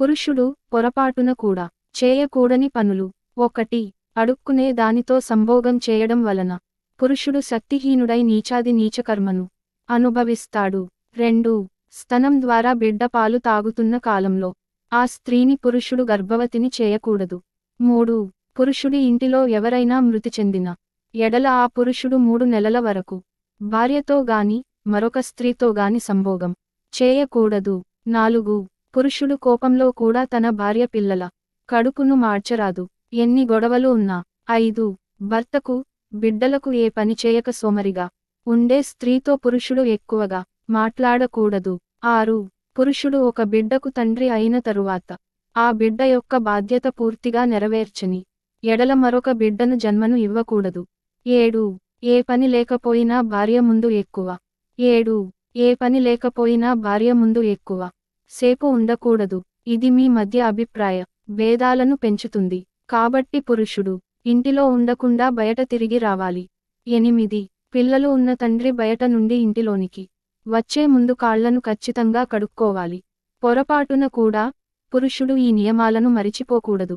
పురుషుడు పొరపాటున కూడా చేయకూడని పనులు. ఒకటి అడుక్కునే దానితో సంభోగం చేయడం వలన పురుషుడు శక్తిహీనుడై నీచాది నీచకర్మను అనుభవిస్తాడు. రెండు స్తనం ద్వారా బిడ్డ పాలు తాగుతున్న కాలంలో ఆ స్త్రీని పురుషుడు గర్భవతిని చేయకూడదు. మూడు పురుషుడి ఇంటిలో ఎవరైనా మృతి చెందిన ఎడల ఆ పురుషుడు మూడు నెలల వరకు భార్యతో గాని మరొక స్త్రీతో గాని సంభోగం చేయకూడదు. నాలుగు పురుషుడు కోపంలో కూడా తన భార్య పిల్లల కడుపును మార్చరాదు. ఎన్ని గొడవలు ఉన్నా. ఐదు. భర్తకు బిడ్డలకు ఏ పని చేయక సోమరిగా. ఉండే స్త్రీతో పురుషుడు ఎక్కువగా మాట్లాడకూడదు. ఆరు. పురుషుడు ఒక బిడ్డకు తండ్రి అయిన తరువాత ఆ బిడ్డ యొక్క బాధ్యత పూర్తిగా నెరవేర్చని ఎడల మరొక బిడ్డను జన్మను ఇవ్వకూడదు. ఏడు. ఏ పని లేకపోయినా భార్య ముందు ఎక్కువ. ఏడు. ఏ పని లేకపోయినా భార్య ముందు ఎక్కువ. సేపు ఉండకూడదు. ఇది మీ మధ్య అభిప్రాయ. భేదాలను పెంచుతుంది. కాబట్టి పురుషుడు ఇంటిలో ఉండకుండా బయట తిరిగి రావాలి. ఎనిమిది. పిల్లలు ఉన్న తండ్రి బయట నుండి ఇంటిలోనికి వచ్చే ముందు కాళ్ళను ఖచ్చితంగా కడుక్కోవాలి. పొరపాటున కూడా పురుషుడు ఈ నియమాలను మరిచిపోకూడదు.